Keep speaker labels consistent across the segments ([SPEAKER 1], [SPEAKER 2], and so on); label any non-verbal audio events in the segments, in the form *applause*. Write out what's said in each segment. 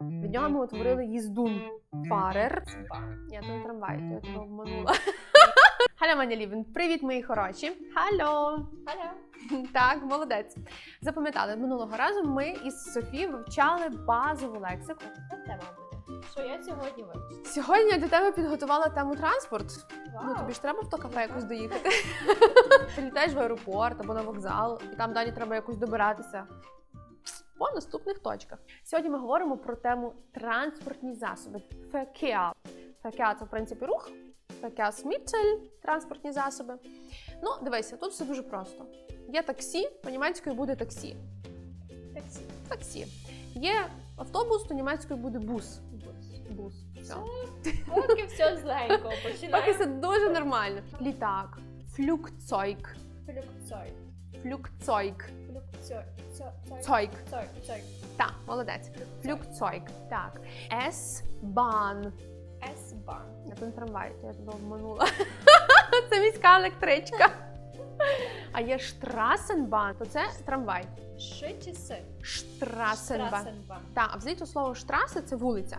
[SPEAKER 1] Від нього ми утворили їздун. Фарер. Я тут трамвай, я тебе обманула. *laughs* Халя, мене Лівен. Привіт, мої хороші. Халло!
[SPEAKER 2] Hallo. *laughs*
[SPEAKER 1] Так, молодець. Запам'ятали, минулого разу ми із Софі вивчали базову лексику.
[SPEAKER 2] Тема буде? Що я сьогодні вивчу?
[SPEAKER 1] Сьогодні я для тебе підготувала тему транспорт.
[SPEAKER 2] Вау.
[SPEAKER 1] Ну тобі ж треба в то кафе якось доїхати. *laughs* Ти літаєш в аеропорт або на вокзал, і там далі треба якось добиратися. По наступних точках. Сьогодні ми говоримо про тему транспортні засоби. Verkehr. Verkehr – це в принципі рух. Verkehrsmittel – транспортні засоби. Ну, дивися, тут все дуже просто. Є таксі, по німецькою буде таксі.
[SPEAKER 2] Таксі.
[SPEAKER 1] Таксі. Є автобус, то німецькою буде бус.
[SPEAKER 2] Бус.
[SPEAKER 1] Бус. Все.
[SPEAKER 2] Поки все зленько.
[SPEAKER 1] Поки
[SPEAKER 2] Починаємо.
[SPEAKER 1] це дуже нормально. Літак. Flugzeug.
[SPEAKER 2] Флюкцой.
[SPEAKER 1] Flugzeug.
[SPEAKER 2] Флюкцой. Цой.
[SPEAKER 1] Zeug.
[SPEAKER 2] Цой. Цой.
[SPEAKER 1] Так, молодець. Flugzeug. Так. S-Bahn.
[SPEAKER 2] С-бан.
[SPEAKER 1] Я тут трамвай, я тебе обманула. *laughs* Це міська електричка. А є Straßenbahn, то це трамвай.
[SPEAKER 2] Ш чи С?
[SPEAKER 1] Straßenbahn. Так, а взагалі то слово штраси це вулиця.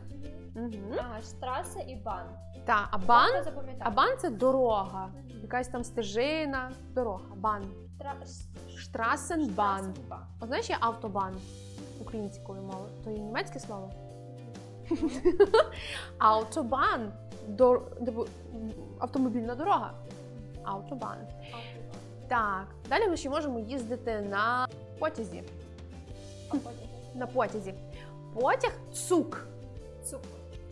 [SPEAKER 1] Угу.
[SPEAKER 2] Ага, штраса і бан.
[SPEAKER 1] Так, а бан, а бан це дорога. Якась там стежина, дорога. Бан.
[SPEAKER 2] Тра-
[SPEAKER 1] Straßenbahn.
[SPEAKER 2] Страсенбан.
[SPEAKER 1] Знаєш, є автобан українською мовою, то є німецьке слово. Автобан. Дор... типу, Автомобільна дорога. Автобан. Так. Далі ми ще можемо їздити на потязі. На потязі. Потяг цук.
[SPEAKER 2] цук.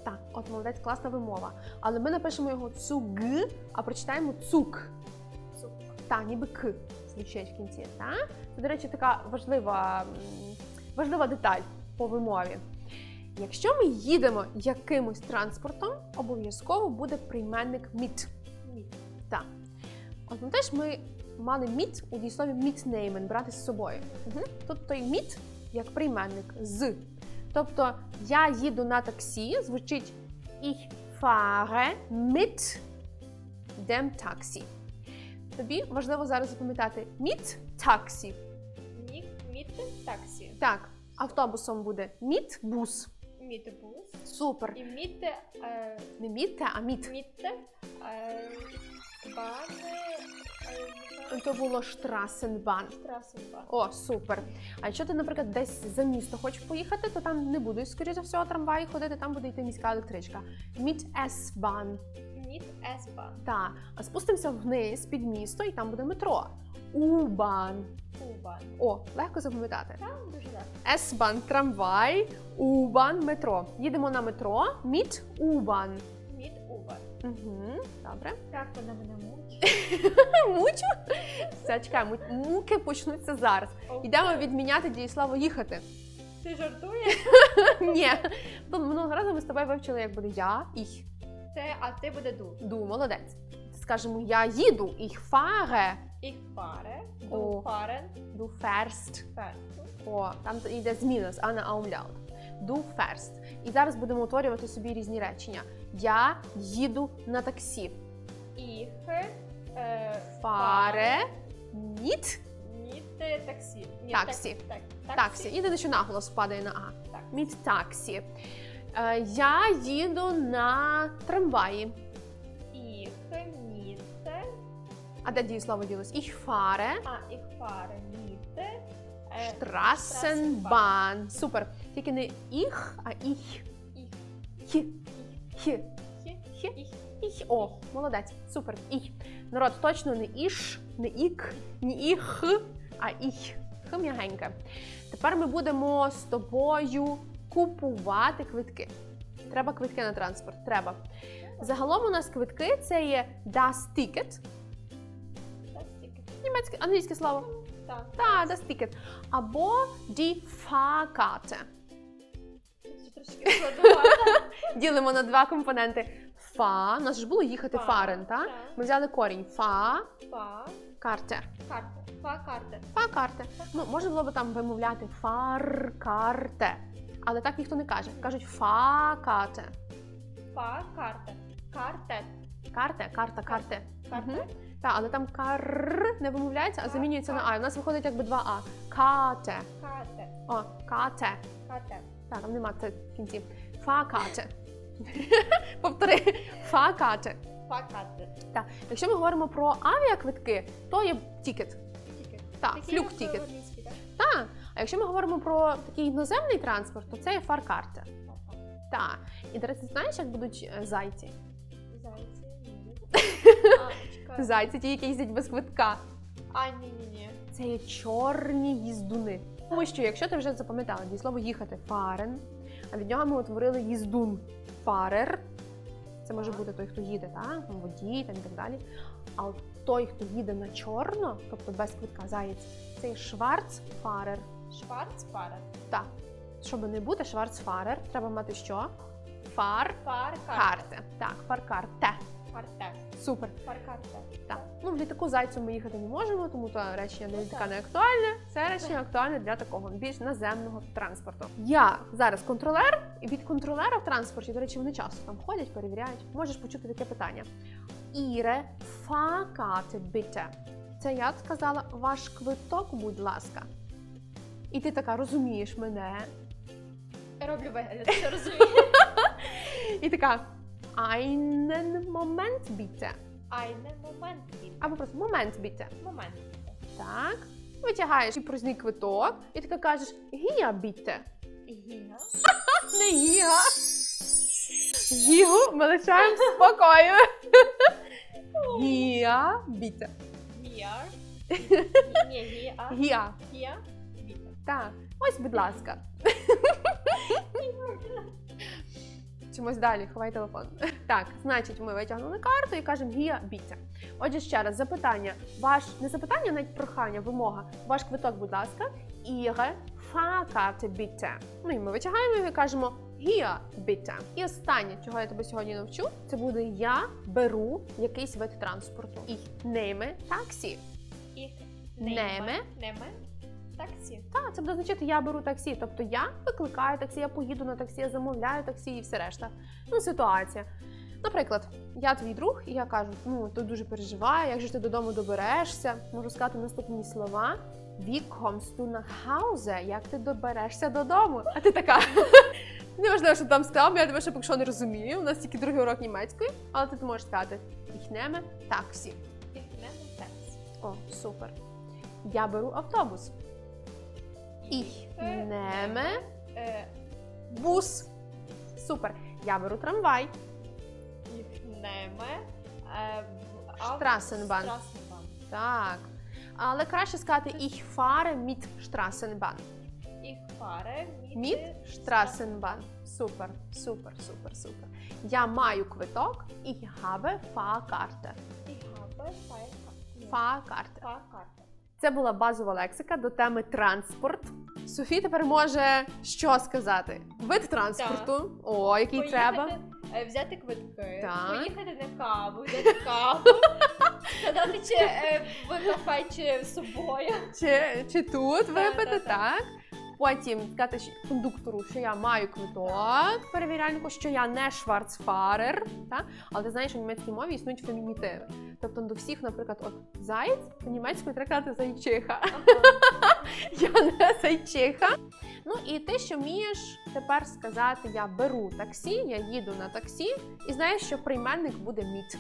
[SPEAKER 1] Так, от молодець, класна вимова. Але ми напишемо його цуг, а прочитаємо цук.
[SPEAKER 2] Цук.
[SPEAKER 1] Та, ніби к звучить в кінці. Та? Це, до речі, така важлива, важлива деталь по вимові. Якщо ми їдемо якимось транспортом, обов'язково буде прийменник. Міт. Так. От ну, теж ми мали міт у дієслові мітнеймен брати з собою. Угу. Тут той міт як прийменник з. Тобто я їду на таксі, звучить ich fahre mit dem Taxi. Тобі важливо зараз запам'ятати mit таксі.
[SPEAKER 2] Міт. Міт. Таксі.
[SPEAKER 1] Так, автобусом буде mit бус.
[SPEAKER 2] Міт бус.
[SPEAKER 1] Супер.
[SPEAKER 2] І міт. е,
[SPEAKER 1] Не мітте, а міт.
[SPEAKER 2] Міт. е, Бани. е,
[SPEAKER 1] То було Straßenbahn.
[SPEAKER 2] Страсенбан.
[SPEAKER 1] О, супер. А якщо ти, наприклад, десь за місто хочеш поїхати, то там не буде, скоріше за всього, трамваї ходити, там буде йти міська електричка. Mit
[SPEAKER 2] Міт. Есбан.
[SPEAKER 1] Так, а спустимося вниз під місто, і там буде метро. U-Bahn.
[SPEAKER 2] Убан.
[SPEAKER 1] О, легко запам'ятати.
[SPEAKER 2] Там дуже легко.
[SPEAKER 1] S-Bahn – трамвай, U-Bahn – метро. Їдемо на метро, mit U-Bahn.
[SPEAKER 2] Міт. Убан.
[SPEAKER 1] Угу, добре. *laughs*
[SPEAKER 2] Як вона мене мучить?
[SPEAKER 1] Мучу? Все, чекай, муки почнуться зараз. Йдемо відміняти дієслово їхати.
[SPEAKER 2] Ти жартуєш? *laughs*
[SPEAKER 1] Ні. Минулого разу ми з тобою вивчили, як буде я, їх.
[SPEAKER 2] Це, а ти буде ду.
[SPEAKER 1] Ду, молодець. Скажемо, я їду, ich fahre.
[SPEAKER 2] Ich fahre.
[SPEAKER 1] О.
[SPEAKER 2] Du fahren.
[SPEAKER 1] Du fährst.
[SPEAKER 2] Fährst.
[SPEAKER 1] О, там йде зміна з Анна Аумляут. Du fährst. І зараз будемо утворювати собі різні речення. Я їду на таксі.
[SPEAKER 2] Ich е,
[SPEAKER 1] Fahre mit
[SPEAKER 2] Mit е, таксі.
[SPEAKER 1] Таксі.
[SPEAKER 2] Так, так,
[SPEAKER 1] таксі. Єдине, що наголос падає на А.
[SPEAKER 2] Так.
[SPEAKER 1] Mit таксі. Е, я їду на трамваї.
[SPEAKER 2] Ich mit.
[SPEAKER 1] А де дієслово ділось? Ich fahre.
[SPEAKER 2] А, ich fahre mit. е,
[SPEAKER 1] Straßenbahn. Супер. Тільки не ich, а ich.
[SPEAKER 2] Ich.
[SPEAKER 1] Хі. Хі. Хі.
[SPEAKER 2] Ich.
[SPEAKER 1] Ich. О, молодець. Супер. Ich. Народ, точно не іш, не ік, не іх, а ich. Х. Тепер ми будемо з тобою купувати квитки. Треба квитки на транспорт. Треба. Загалом у нас квитки це є das Ticket. Німецьке, англійське слово.
[SPEAKER 2] Так.
[SPEAKER 1] Та, das Ticket. Або die Fahrkarte. *laughs* Ділимо на два компоненти. Фа. У нас ж було їхати
[SPEAKER 2] Фа,
[SPEAKER 1] фарен, так?
[SPEAKER 2] так.
[SPEAKER 1] Ми взяли корінь. Фа,
[SPEAKER 2] Фа.
[SPEAKER 1] карте.
[SPEAKER 2] Карта. Фа карта.
[SPEAKER 1] Фа карте. Ну, можна було б там вимовляти фар карте. Але так ніхто не каже. Кажуть фа кате.
[SPEAKER 2] Фа карта. Картет.
[SPEAKER 1] Карте, карта, карте.
[SPEAKER 2] Карте.
[SPEAKER 1] Мгм. Так, але там кар не вимовляється, а замінюється на а. У нас виходить якби два а. Кате.
[SPEAKER 2] Кате.
[SPEAKER 1] О, кате.
[SPEAKER 2] Кате.
[SPEAKER 1] Так, там нема це в кінці. Факате. *laughs* Повтори. Факате.
[SPEAKER 2] Факате.
[SPEAKER 1] Так, якщо ми говоримо про авіаквитки, то є тікет.
[SPEAKER 2] Тікет.
[SPEAKER 1] Так, флюк-тікет. А якщо ми говоримо про такий іноземний транспорт, то це є фаркарте. Так. І до речі, знаєш, як будуть е, зайці?
[SPEAKER 2] Зайці. *laughs*
[SPEAKER 1] Зайці, ті, які їздять без квитка.
[SPEAKER 2] А, ні, ні, ні.
[SPEAKER 1] Це є чорні їздуни. Тому що, якщо ти вже запам'ятала дієслово їхати фарен, а від нього ми утворили їздун фарер. Це може бути той, хто їде, так? Водій там, і так далі. А от той, хто їде на чорно, тобто без квитка заєць, це є шварцфарер.
[SPEAKER 2] Шварцфарер.
[SPEAKER 1] Так. Щоб не бути шварцфарер, треба мати що? Фар.
[SPEAKER 2] Фаркарте.
[SPEAKER 1] Карте. Так, фаркарте.
[SPEAKER 2] Фарте.
[SPEAKER 1] Супер.
[SPEAKER 2] Фаркарте.
[SPEAKER 1] Так. Ну, в літаку зайцем ми їхати не можемо, тому то речення для
[SPEAKER 2] Ну,
[SPEAKER 1] літака не актуальне. Це речення актуальне для такого більш наземного транспорту. Я зараз контролер, і від контролера в транспорті, до речі, вони часто там ходять, перевіряють. Можеш почути таке питання. Іре факате бите. Це я сказала ваш квиток, будь ласка. І ти така розумієш мене.
[SPEAKER 2] Роблю вигляд, що розумію. *laughs*
[SPEAKER 1] І така einen Moment bitte.
[SPEAKER 2] Айне момент. він.
[SPEAKER 1] Або просто момент bitte.
[SPEAKER 2] Момент.
[SPEAKER 1] Так. Витягаєш і прозний квиток, і така кажеш гія біте.
[SPEAKER 2] Гіга. *laughs*
[SPEAKER 1] Не гіга. Гігу ми лишаємо спокою. *laughs* Гія.
[SPEAKER 2] Ні, гіа.
[SPEAKER 1] Гія.
[SPEAKER 2] Гіа.
[SPEAKER 1] Так. Ось, будь ласка. Чомусь далі, ховай телефон. Так, значить, ми витягнули карту і кажемо гія біте. Отже, ще раз, запитання. Ваш не запитання, навіть прохання, вимога. Ваш квиток, будь ласка, іре факате біте. Ну і ми витягаємо його і кажемо гія біте. І останнє, чого я тебе сьогодні навчу, це буде я беру якийсь вид транспорту. І нейме таксі.
[SPEAKER 2] Їх
[SPEAKER 1] Неме.
[SPEAKER 2] Неме. Таксі.
[SPEAKER 1] Так, це буде означати, я беру таксі. Тобто я викликаю таксі, я поїду на таксі, я замовляю таксі і все решта. Ну, ситуація. Наприклад, я твій друг, і я кажу, ну ти дуже переживаю, як же ти додому доберешся. Можу сказати наступні слова. Wie kommst du nach Hause? Як ти доберешся додому? А ти така. *laughs* Неважливо, що там сказав, я тебе ще поки що не розумію. У нас тільки другий урок німецької, але ти можеш сказати Ich nehme таксі.
[SPEAKER 2] Неме таксі.
[SPEAKER 1] О, супер. Я беру автобус. Ich nehme Бус. Супер. Я беру трамвай.
[SPEAKER 2] В- ав-
[SPEAKER 1] Straßenbahn.
[SPEAKER 2] Straßenbahn.
[SPEAKER 1] Так. Але краще сказати ich fahre mit Straßenbahn.
[SPEAKER 2] Їх фаре.
[SPEAKER 1] Mit Straßenbahn. Супер, супер, супер, супер. Я маю квиток. Ich habe Fahrkarte.
[SPEAKER 2] Їх habe Fahrkarte.
[SPEAKER 1] Fahrkarte.
[SPEAKER 2] Fahrkarte.
[SPEAKER 1] Це була базова лексика до теми транспорт. Софі тепер може що сказати? Вид транспорту. О, який
[SPEAKER 2] Поїхати,
[SPEAKER 1] треба.
[SPEAKER 2] е, Взяти квитки,
[SPEAKER 1] Так.
[SPEAKER 2] поїхати на каву, взяти каву, *laughs* сказати, чи е, в кафе, чи з собою.
[SPEAKER 1] Чи, чи тут
[SPEAKER 2] Так,
[SPEAKER 1] випити,
[SPEAKER 2] так,
[SPEAKER 1] так? Потім сказати кондуктору, що я маю квиток, перевіряльнику, що я не шварцфарер. Так? Але ти знаєш, що в німецькій мові існують фемінітиви. Тобто до всіх, наприклад, от заєць, то німецькою треба казати зайчиха. *laughs* Я не зайчиха. Ну і ти ще вмієш тепер сказати: я беру таксі, я їду на таксі, і знаєш, що прийменник буде міт.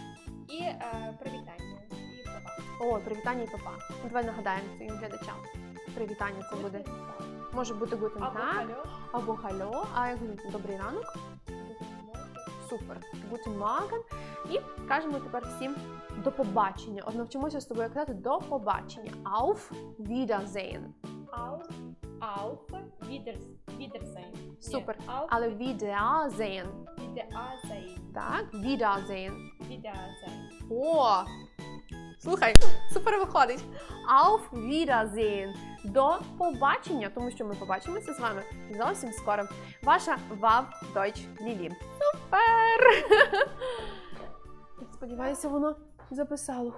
[SPEAKER 2] І е, привітання. І папа.
[SPEAKER 1] О, привітання і папа. Давай нагадаємо своїм глядачам. Привітання це буде. Може бути
[SPEAKER 2] Або
[SPEAKER 1] так, або хальо, а як добрий ранок, супер, гутен маген. І кажемо тепер всім до побачення. От навчимося з тобою казати до побачення. Auf Wiedersehen.
[SPEAKER 2] Auf, auf, Wieders, Wiedersehen.
[SPEAKER 1] Супер. Але Wiedersehen.
[SPEAKER 2] Wiedersehen.
[SPEAKER 1] Так, Wiedersehen.
[SPEAKER 2] Wiedersehen.
[SPEAKER 1] О! Слухай, супер виходить. Auf Wiedersehen. До побачення, тому що ми побачимося з вами зовсім скоро. Ваша Вав Deutsch Лілі. Супер! *laughs* Сподіваюся, воно записало.